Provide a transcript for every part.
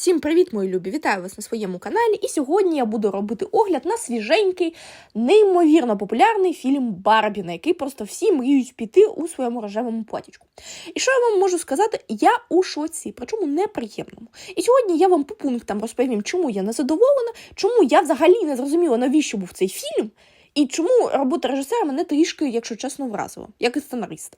Всім привіт, мої любі! Вітаю вас на своєму каналі. І сьогодні я буду робити огляд на свіженький, неймовірно популярний фільм Барбі, на який просто всі мріють піти у своєму рожевому платічку. І що я вам можу сказати? Я у шоці, причому неприємному. І сьогодні я вам по пунктам розповім, чому я не задоволена, чому я взагалі не зрозуміла, навіщо був цей фільм, і чому робота режисера мене трішки, якщо чесно, вразила, як і сценариста.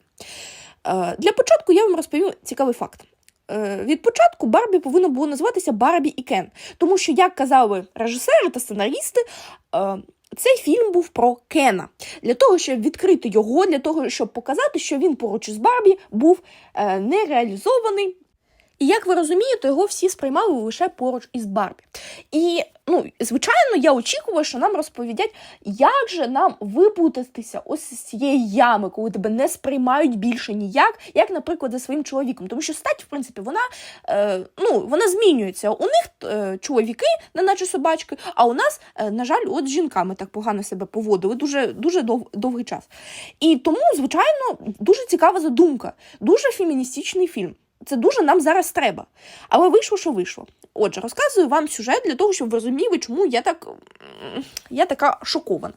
Е, Для початку я вам розповім цікавий факт. Е, Від початку Барбі повинно було називатися Барбі і Кен, тому що, як казали режисери та сценаристи, е, цей фільм був про Кена. Для того, щоб відкрити його, для того, щоб показати, що він поруч із Барбі був е, нереалізований. І як ви розумієте, його всі сприймали лише поруч із Барбі. І, ну, звичайно, я очікувала, що нам розповідять, як же нам випутатися ось з цієї ями, коли тебе не сприймають більше ніяк, як, наприклад, за своїм чоловіком. Тому що стать, в принципі, вона, е, ну, вона змінюється. У них е, чоловіки, не наче собачки, а у нас, е, на жаль, от з жінками так погано себе поводили дуже, дуже дов, довгий час. І тому, звичайно, дуже цікава задумка, дуже феміністичний фільм. Це дуже нам зараз треба. Але вийшло, що вийшло. Отже, розказую вам сюжет для того, щоб ви розуміли, чому я так я така шокована.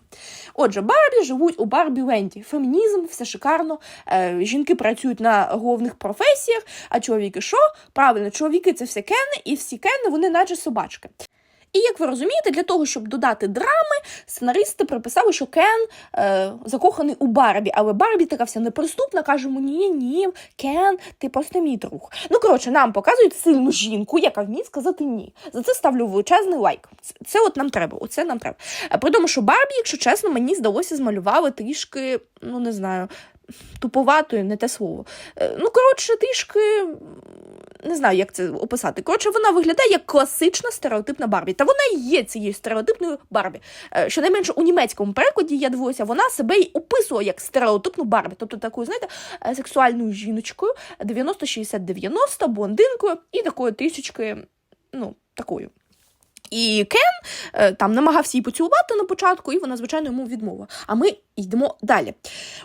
Отже, Барбі живуть у Барбі Ленді. Фемінізм, все шикарно. Е, жінки працюють на головних професіях, а чоловіки що? Правильно, чоловіки це все кени, і всі кени вони наче собачки. І як ви розумієте, для того, щоб додати драми, сценаристи приписали, що Кен е, закоханий у Барбі, але Барбі така вся неприступна, каже йому, ні, ні, Кен, ти просто мій друг. Ну, коротше, нам показують сильну жінку, яка вміє сказати ні. За це ставлю величезний лайк. Це, от нам треба, оце нам треба. Е, При тому, що Барбі, якщо чесно, мені здалося, змалювали трішки, ну не знаю, туповатою, не те слово. Е, Ну, коротше, трішки не знаю, як це описати. Коротше, вона виглядає як класична стереотипна Барбі. Та вона і є цією стереотипною Барбі. Е, Щонайменше у німецькому перекладі я дивилася, вона себе й описувала як стереотипну Барбі. Тобто такою, знаєте, е, сексуальною жіночкою 90-60-90, блондинкою і такою тисячкою, ну, такою. І Кен е, там намагався її поцілувати на початку, і вона, звичайно, йому відмовила. А ми йдемо далі.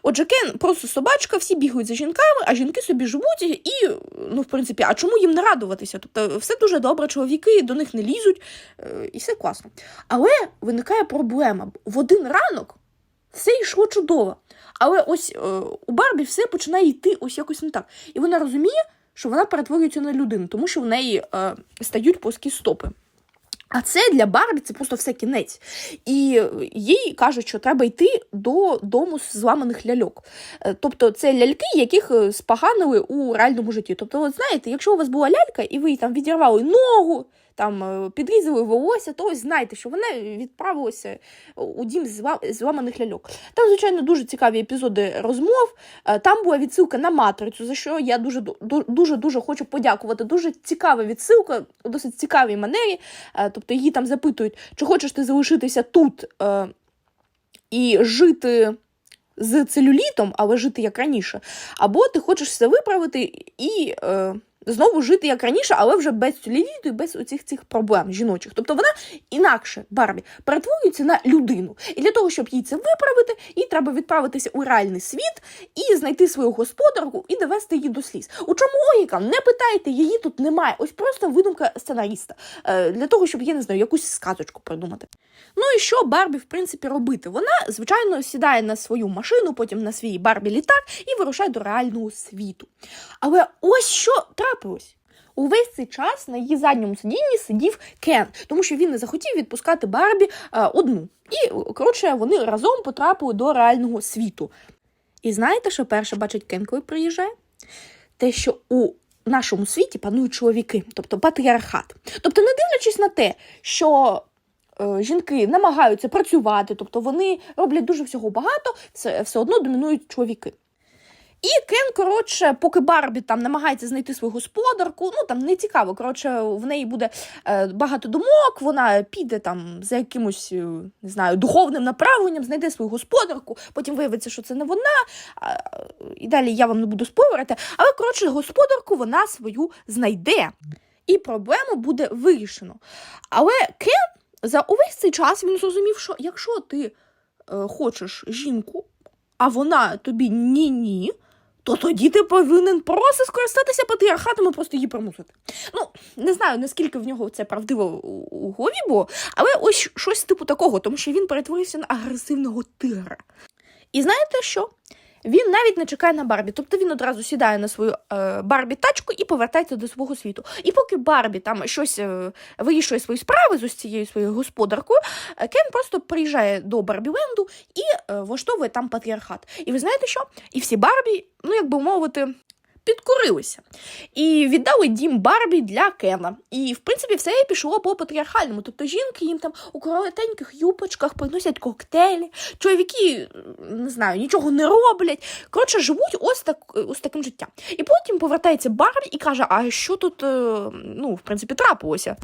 Отже, Кен просто собачка, всі бігають за жінками, а жінки собі живуть, і, ну, в принципі, а чому їм не радуватися? Тобто, все дуже добре, чоловіки до них не лізуть, е, і все класно. Але виникає проблема. В один ранок все йшло чудово. Але ось е, у Барбі все починає йти ось якось не так. І вона розуміє, що вона перетворюється на людину, тому що в неї стають плоскі стопи. А це для Барбі це просто все кінець. І їй кажуть, що треба йти до дому з зламаних ляльок. Е, Тобто це ляльки, яких е, споганили у реальному житті. Тобто, от знаєте, якщо у вас була лялька, і ви їй там відірвали ногу, там е, підрізали волосся, то ось знайте, що вона відправилася у дім зла- зламаних ляльок. Там, звичайно, дуже цікаві епізоди розмов. Е, Там була відсилка на матрицю, за що я дуже дуже дуже хочу подякувати. Дуже цікава відсилка у досить цікавій манері. Тобто її там запитують, чи хочеш ти залишитися тут е, і жити. З целюлітом, але жити як раніше, або ти хочеш все виправити і е, знову жити як раніше, але вже без целюліту і без оцих цих проблем жіночих. Тобто вона інакше Барбі перетворюється на людину. І для того, щоб їй це виправити, їй треба відправитися у реальний світ і знайти свою господарку і довести її до сліз. У чому логіка? Не питайте, її тут немає. Ось просто видумка сценариста е, для того, щоб я не знаю, якусь сказочку придумати. Ну і що Барбі, в принципі, робити? Вона, звичайно, сідає на свою машину, потім на свій Барбі літак і вирушає до реального світу. Але ось що трапилось. Увесь цей час на її задньому сидінні сидів Кен, тому що він не захотів відпускати Барбі е, одну. І, коротше, вони разом потрапили до реального світу. І знаєте, що перше бачить Кен, коли приїжджає? Те, що у нашому світі панують чоловіки, тобто патріархат. Тобто, не дивлячись на те, що е, жінки намагаються працювати, тобто вони роблять дуже всього багато, все, все одно домінують чоловіки. І Кен, коротше, поки Барбі там намагається знайти свою господарку, ну там не цікаво. Коротше, в неї буде е, багато думок, вона піде там за якимось, е, не знаю, духовним направленням, знайде свою господарку, потім виявиться, що це не вона. І далі я вам не буду спойлерити, але коротше, господарку вона свою знайде. І проблему буде вирішено. Але Кен за увесь цей час він зрозумів, що якщо ти е, хочеш жінку, а вона тобі ні-ні, то тоді ти повинен просто скористатися патріархатом і просто її примусити. Ну, не знаю, наскільки в нього це правдиво у, голові було, але ось щось типу такого, тому що він перетворився на агресивного тигра. І знаєте що? Він навіть не чекає на Барбі, тобто він одразу сідає на свою е, Барбі тачку і повертається до свого світу. І поки Барбі там щось е, вирішує свої справи з ось цією своєю господаркою, е, Кен просто приїжджає до Барбі Ленду і е, влаштовує там патріархат. І ви знаєте що? І всі Барбі, ну як би мовити. Підкорилися і віддали дім Барбі для Кена. І в принципі все пішло по патріархальному. Тобто жінки їм там у коротеньких юбочках приносять коктейлі, чоловіки не знаю, нічого не роблять. Коротше, живуть ось так, ось таким життям. І потім повертається Барбі і каже: А що тут е, ну, в принципі трапилося?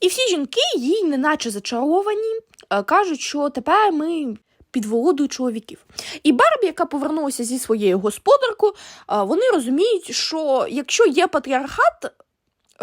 І всі жінки їй, неначе зачаровані, е, кажуть, що тепер ми під володою чоловіків. І Барбі, яка повернулася зі своєю господаркою, вони розуміють, що якщо є патріархат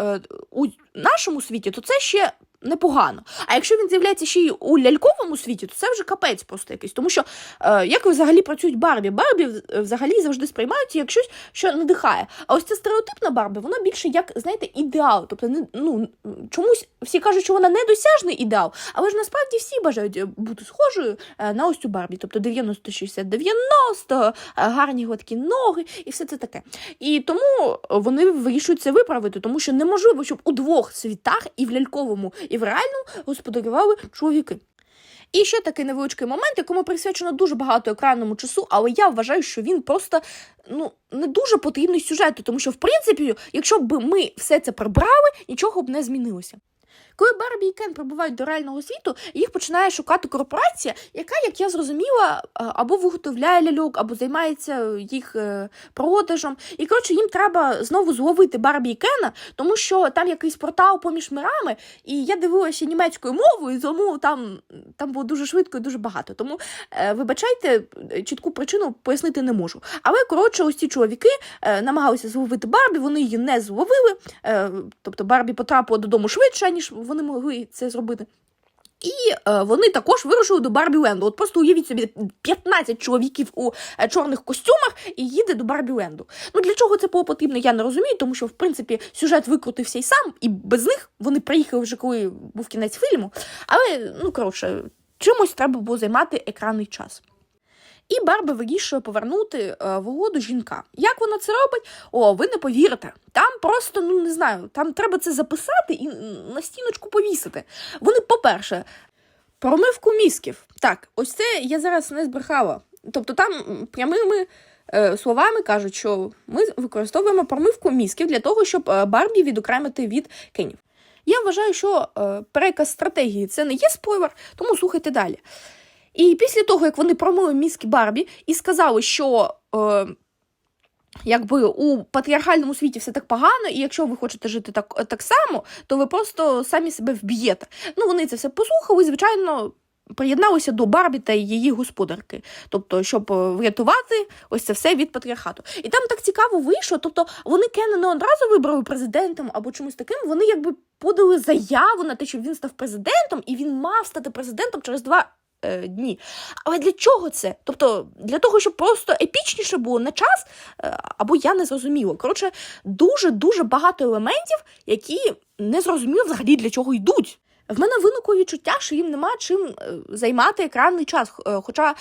е, у нашому світі, то це ще непогано. А якщо він з'являється ще й у ляльковому світі, то це вже капець просто якийсь. Тому що е, як взагалі працюють Барбі? Барбі взагалі завжди сприймаються як щось, що надихає. А ось ця стереотипна Барбі, вона більше як, знаєте, ідеал. Тобто, не, ну, чомусь всі кажуть, що вона недосяжний ідеал, але ж насправді всі бажають е, бути схожою е, на ось цю Барбі. Тобто 90-60-90, е, гарні гладкі ноги і все це таке. І тому вони вирішують це виправити, тому що неможливо, щоб у двох світах, і в ляльковому, і в реальному, господарювали чоловіки. І ще такий невеличкий момент, якому присвячено дуже багато екранному часу, але я вважаю, що він просто ну не дуже потрібний сюжету, тому що, в принципі, якщо б ми все це прибрали, нічого б не змінилося. Коли Барбі і Кен прибувають до реального світу, їх починає шукати корпорація, яка, як я зрозуміла, е, або виготовляє ляльок, або займається їх е, продажем. І коротше, їм треба знову зловити Барбі і Кена, тому що там якийсь портал поміж мирами, і я дивилася німецькою мовою, тому там, там було дуже швидко і дуже багато. Тому е, вибачайте, е, чітку причину пояснити не можу. Але коротше, ось ці чоловіки е, намагалися зловити Барбі, вони її не зловили. Е, тобто Барбі потрапила додому швидше, ніж вони могли це зробити. І е, вони також вирушили до Барбі Ленду. От просто уявіть собі 15 чоловіків у е, чорних костюмах і їде до Барбі Ленду. Ну для чого це було потрібно, я не розумію, тому що в принципі сюжет викрутився і сам, і без них вони приїхали вже коли був кінець фільму. Але ну коротше, чимось треба було займати екранний час. І Барби вирішує повернути е, в угоду жінка. Як вона це робить? О, ви не повірите. Там просто, ну не знаю, там треба це записати і на стіночку повісити. Вони, по-перше, промивку мізків. Так, ось це я зараз не збрехала. Тобто там прямими е, словами кажуть, що ми використовуємо промивку мізків для того, щоб е, Барбі відокремити від Кенів. Я вважаю, що переказ стратегії це не є спойлер, тому слухайте далі. І після того, як вони промили мізки Барбі і сказали, що е, якби у патріархальному світі все так погано, і якщо ви хочете жити так, так само, то ви просто самі себе вб'єте. Ну, вони це все послухали, звичайно. Приєдналися до Барбі та її господарки, тобто, щоб е, врятувати ось це все від патріархату. І там так цікаво вийшло. Тобто вони Кена не одразу вибрали президентом або чомусь таким. Вони якби подали заяву на те, щоб він став президентом, і він мав стати президентом через два е, дні. Але для чого це? Тобто для того, щоб просто епічніше було на час, е, або я не зрозуміла. Коротше, дуже дуже багато елементів, які не зрозуміло взагалі для чого йдуть. В мене виникло відчуття, що їм нема чим е, займати екранний час. Е, Хоча е,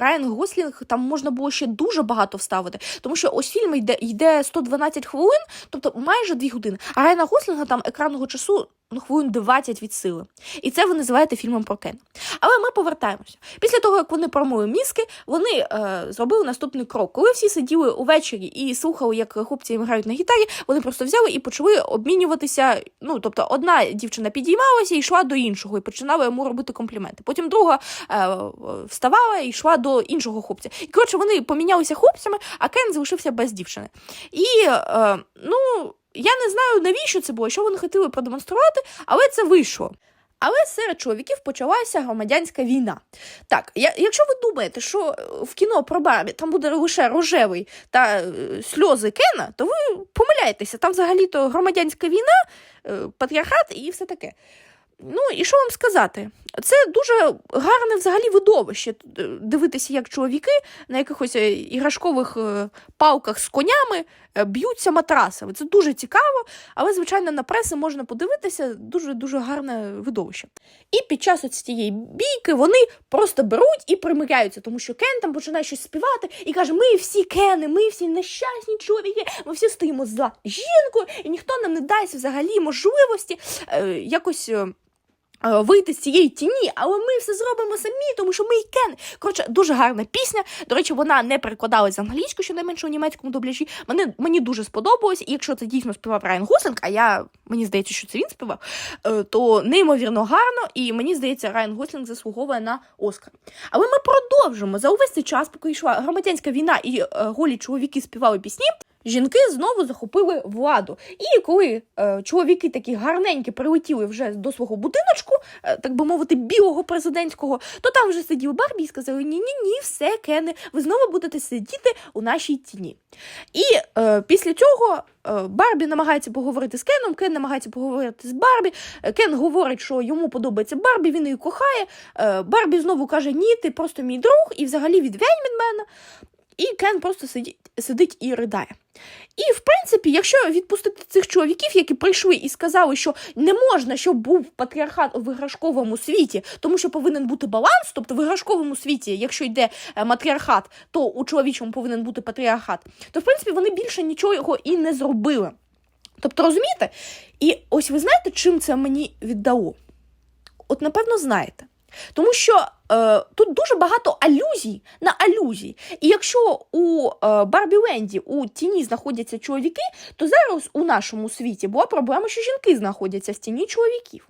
Райан Гослінг там можна було ще дуже багато вставити, тому що ось фільм йде, йде 112 хвилин, тобто майже 2 години. А Райана Гослінга там екранного часу ну, хвилин 20 від сили. І це ви називаєте фільмом про Кен. Але ми повертаємося. Після того, як вони промили мізки, вони е, зробили наступний крок. Коли всі сиділи увечері і слухали, як хлопці їм грають на гітарі, вони просто взяли і почали обмінюватися. Ну, тобто, одна дівчина підіймалася і йшла до іншого, і починала йому робити компліменти. Потім друга е, вставала і йшла до іншого хлопця. І коротше, вони помінялися хлопцями, а Кен залишився без дівчини. І е, ну. Я не знаю, навіщо це було, що вони хотіли продемонструвати, але це вийшло. Але серед чоловіків почалася громадянська війна. Так, я, якщо ви думаєте, що е, в кіно про Барбі там буде лише рожевий та е, сльози Кена, то ви помиляєтеся. Там взагалі-то громадянська війна, е, патріархат і все таке. Ну і що вам сказати? Це дуже гарне взагалі видовище е, дивитися, як чоловіки на якихось е, іграшкових е, палках з конями б'ються матрасами. Це дуже цікаво, але, звичайно, на преси можна подивитися дуже дуже гарне видовище. І під час ось цієї бійки вони просто беруть і примиряються, тому що Кен там починає щось співати і каже: Ми всі кени, ми всі нещасні чоловіки, ми всі стоїмо за жінкою, і ніхто нам не дасть взагалі можливості якось. Е, Вийти з цієї тіні, але ми все зробимо самі, тому що ми і кен. Коротше, дуже гарна пісня. До речі, вона не перекладалась з англійською, щонайменше у німецькому дубляжі. Мене мені дуже сподобалось. І якщо це дійсно співав Райан Гослинг, а я мені здається, що це він співав, е, то неймовірно гарно, і мені здається, Райан Гослінг заслуговує на Оскар. Але ми продовжимо за увесь цей час, поки йшла громадянська війна і е, голі чоловіки співали пісні. Жінки знову захопили владу. І коли е, чоловіки такі гарненькі прилетіли вже до свого будиночку, е, так би мовити, білого президентського, то там вже сиділи Барбі і сказали: ні, ні, ні, все, Кене, ви знову будете сидіти у нашій тіні. І е, після цього е, Барбі намагається поговорити з Кеном, Кен намагається поговорити з Барбі. Е, Кен говорить, що йому подобається Барбі, він її кохає. Е, Барбі знову каже: Ні, ти просто мій друг, і взагалі відвянь від мене. І Кен просто сидить, сидить і ридає. І, в принципі, якщо відпустити цих чоловіків, які прийшли і сказали, що не можна, щоб був патріархат в іграшковому світі, тому що повинен бути баланс, тобто в іграшковому світі, якщо йде е, матріархат, то у чоловічому повинен бути патріархат, то в принципі вони більше нічого і не зробили. Тобто, розумієте? І ось ви знаєте, чим це мені віддало? От, напевно, знаєте. Тому що е, тут дуже багато алюзій на алюзії. І якщо у е, Барбі Венді у тіні знаходяться чоловіки, то зараз у нашому світі була проблема, що жінки знаходяться в тіні чоловіків.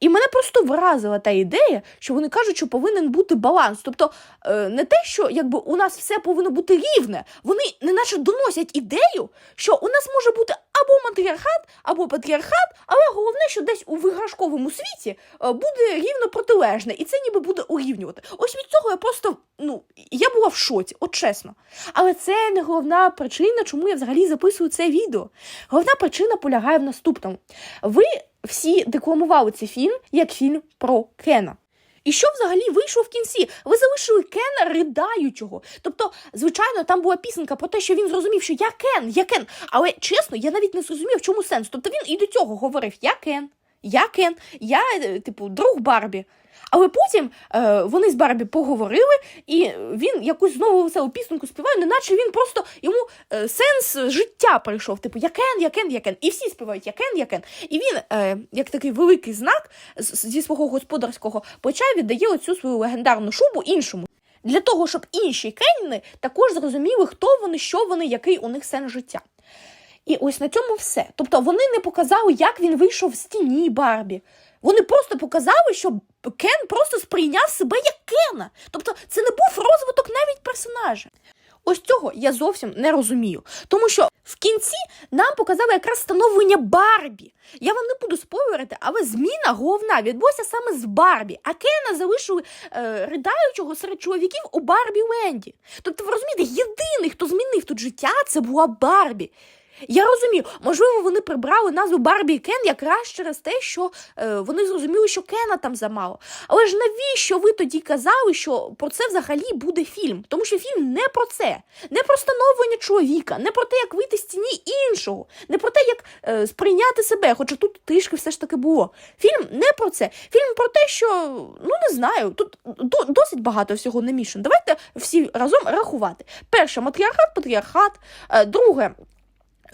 І мене просто вразила та ідея, що вони кажуть, що повинен бути баланс. Тобто е, не те, що якби у нас все повинно бути рівне, вони неначе доносять ідею, що у нас може бути або матріархат, або патріархат, але головне, що десь у виграшковому світі е, буде рівно протилежне, і це ніби буде урівнювати. Ось від цього я просто ну я була в шоці, от чесно. Але це не головна причина, чому я взагалі записую це відео. Головна причина полягає в наступному. Ви всі декламували цей фільм як фільм про Кена. І що взагалі вийшло в кінці? Ви залишили Кена ридаючого. Тобто, звичайно, там була пісенка про те, що він зрозумів, що я Кен, я Кен. Але чесно, я навіть не зрозумів, в чому сенс. Тобто він і до цього говорив: Я Кен, я Кен, я, е, типу, друг Барбі. Але потім е, вони з Барбі поговорили, і він якусь знову веселу пісеньку співає, неначе він просто йому е, сенс життя прийшов. Типу, я Кен, я Кен, я Кен. І всі співають я Кен, я Кен. І він, е, як такий великий знак зі свого господарського плеча віддає оцю свою легендарну шубу іншому. Для того, щоб інші Кенни також зрозуміли, хто вони, що вони, який у них сенс життя. І ось на цьому все. Тобто вони не показали, як він вийшов з тіні Барбі. Вони просто показали, що Кен просто сприйняв себе як Кена. Тобто це не був розвиток навіть персонажа. Ось цього я зовсім не розумію. Тому що в кінці нам показали якраз становлення Барбі. Я вам не буду спойлерити, але зміна головна відбулася саме з Барбі, а Кена залишили е, ридаючого серед чоловіків у Барбі Ленді. Тобто, ви розумієте, єдиний, хто змінив тут життя, це була Барбі. Я розумію, можливо, вони прибрали назву Барбі і Кен якраз через те, що е, вони зрозуміли, що Кена там замало. Але ж навіщо ви тоді казали, що про це взагалі буде фільм? Тому що фільм не про це, не про становлення чоловіка, не про те, як вийти з тіні іншого, не про те, як е, сприйняти себе, хоча тут трішки все ж таки було. Фільм не про це. Фільм про те, що ну не знаю, тут до, досить багато всього намішано. Давайте всі разом рахувати. Перше, матріархат, патріархат, е, друге.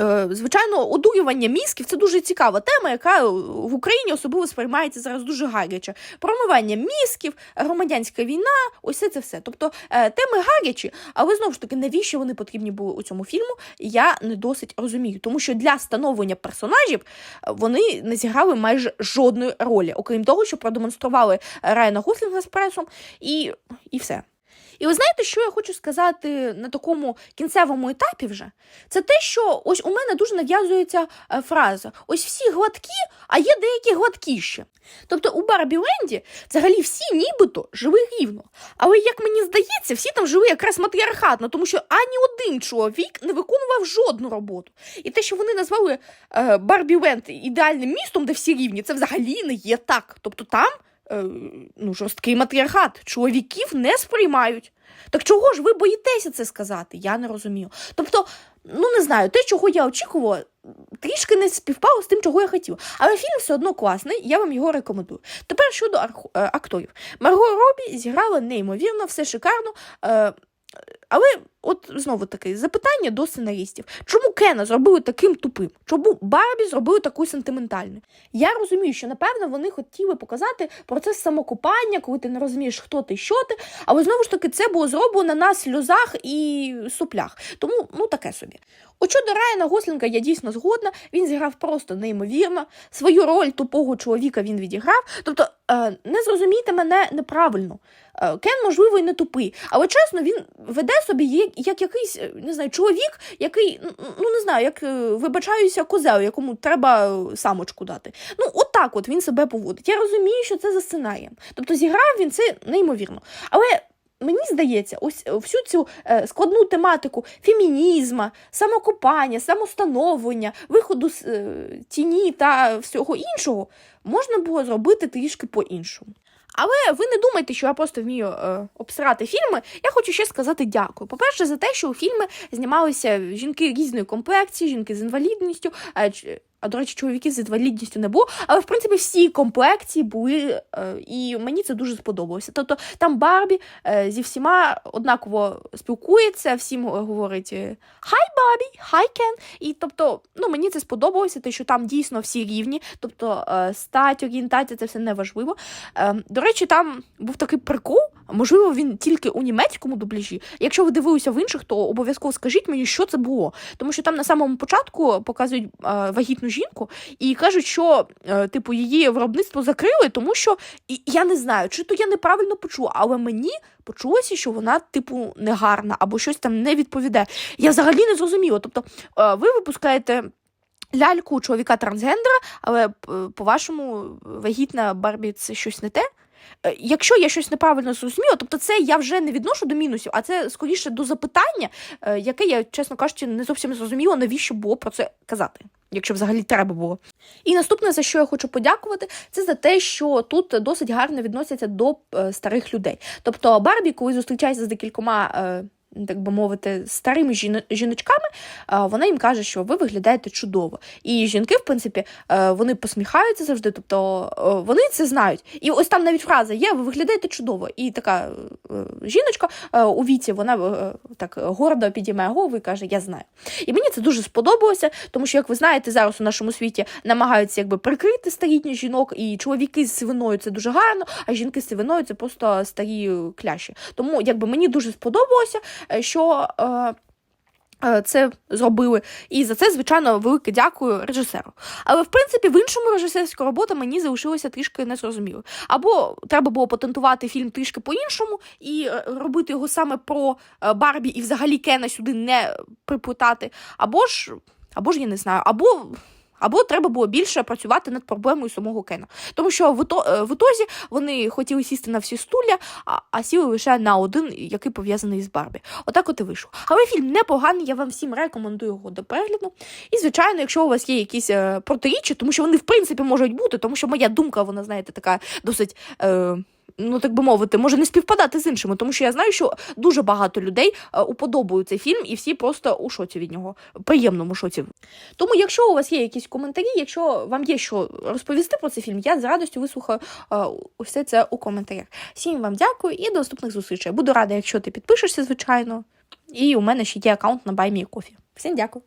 Е, Звичайно, одурювання мізків це дуже цікава тема, яка в Україні особливо сприймається зараз дуже гаряче. Промивання мізків, громадянська війна, ось це це все. Тобто е, теми гарячі, але знову ж таки, навіщо вони потрібні були у цьому фільму, я не досить розумію. Тому що для становлення персонажів е, вони не зіграли майже жодної ролі, окрім того, що продемонстрували Райана Гослінга з пресом, і, і все. І ви знаєте, що я хочу сказати на такому кінцевому етапі вже? Це те, що ось у мене дуже нав'язується е, фраза: ось всі гладкі, а є деякі гладкіші. Тобто у Барбі Ленді взагалі всі нібито жили рівно. Але як мені здається, всі там жили якраз матріархатно, тому що ані один чоловік не виконував жодну роботу. І те, що вони назвали е, Барбі Ленд ідеальним містом, де всі рівні, це взагалі не є так. Тобто там е, ну, жорсткий матріархат, чоловіків не сприймають. Так чого ж ви боїтеся це сказати? Я не розумію. Тобто, ну не знаю, те, чого я очікувала, трішки не співпало з тим, чого я хотіла. Але фільм все одно класний, я вам його рекомендую. Тепер щодо арху- е, акторів. Марго Робі зіграла неймовірно, все шикарно. Е, але от знову таки запитання до сценаристів: чому Кена зробили таким тупим? Чому Барбі зробили таку сентиментальну? Я розумію, що напевно вони хотіли показати процес самокопання, коли ти не розумієш, хто ти, що ти. Але знову ж таки, це було зроблено на сльозах і суплях. Тому ну таке собі. От щодо Райана Гослінга я дійсно згодна. Він зіграв просто неймовірно. Свою роль тупого чоловіка він відіграв. Тобто, е, не зрозумійте мене неправильно. Е, Кен, можливо, і не тупий, але чесно, він веде собі як, як якийсь е, не знаю, чоловік, який, ну, не знаю, як е, вибачаюся, козел, якому треба е, самочку дати. Ну, от от він себе поводить. Я розумію, що це за сценарієм. Тобто зіграв він це неймовірно. Але мені здається, ось всю цю складну тематику фемінізма, самокопання, самостановлення, виходу з тіні та всього іншого можна було зробити трішки по-іншому. Але ви не думайте, що я просто вмію е, обсирати фільми. Я хочу ще сказати дякую. По-перше, за те, що у фільми знімалися жінки різної комплекції, жінки з інвалідністю. е, а до речі, чоловіків з інвалідністю не було. Але в принципі всі комплекції були, е, і мені це дуже сподобалося. Тобто там Барбі е, зі всіма однаково спілкується, всім говорить е, Хай Барбі, хай Кен. І тобто, ну мені це сподобалося, те, що там дійсно всі рівні, тобто стать, орієнтація, це все не важливо. Е, До речі, там був такий прикол. Можливо, він тільки у німецькому дубляжі. Якщо ви дивилися в інших, то обов'язково скажіть мені, що це було. Тому що там на самому початку показують е, вагітну жінку і кажуть, що е, типу її виробництво закрили, тому що і я не знаю, чи то я неправильно почула, але мені почулося, що вона, типу, негарна або щось там не відповідає. Я взагалі не зрозуміла. Тобто, е, ви випускаєте. Ляльку чоловіка трансгендера, але по-вашому вагітна Барбі це щось не те. Е, Якщо я щось неправильно зрозуміла, тобто це я вже не відношу до мінусів, а це скоріше до запитання, е, яке я, чесно кажучи, не зовсім зрозуміла, навіщо було про це казати, якщо взагалі треба було. І наступне, за що я хочу подякувати, це за те, що тут досить гарно відносяться до е, старих людей. Тобто Барбі, коли зустрічається з декількома. Так би мовити, старими жіно- жіночками, вона їм каже, що ви виглядаєте чудово. І жінки, в принципі, е, вони посміхаються завжди, тобто е, вони це знають. І ось там навіть фраза є: ви виглядаєте чудово. І така е, жіночка у віці, вона так гордо підіймає голову і каже: Я знаю. І мені це дуже сподобалося, тому що, як ви знаєте, зараз у нашому світі намагаються якби прикрити старітніх жінок, і чоловіки з сивиною це дуже гарно, а жінки з сивиною це просто старі кляші. Тому якби мені дуже сподобалося, що. Е, е, це зробили, і за це, звичайно, велике дякую режисеру. Але в принципі, в іншому режисерська робота мені залишилася трішки незрозумілою. Або треба було патентувати фільм трішки по-іншому і е, робити його саме про е, Барбі і взагалі Кена сюди не приплутати, або ж, або ж я не знаю, або. Або треба було більше працювати над проблемою самого Кена. Тому що в, е, в ітозі вони хотіли сісти на всі стулья, а, а сіли лише на один, який пов'язаний з Барбі. Отак от і вийшло. Але фільм непоганий, я вам всім рекомендую його до перегляду. І, звичайно, якщо у вас є якісь е, протиріччя, тому що вони в принципі можуть бути, тому що моя думка, вона, знаєте, така досить. Е, Ну, так би мовити, може не співпадати з іншими, тому що я знаю, що дуже багато людей е, уподобують цей фільм, і всі просто у шоці від нього, приємному шоці. Тому, якщо у вас є якісь коментарі, якщо вам є що розповісти про цей фільм, я з радістю вислухаю е, усе це у коментарях. Всім вам дякую і до наступних зустрічей. Буду рада, якщо ти підпишешся, звичайно. І у мене ще є аккаунт на BuyMeCoffee. Всім дякую.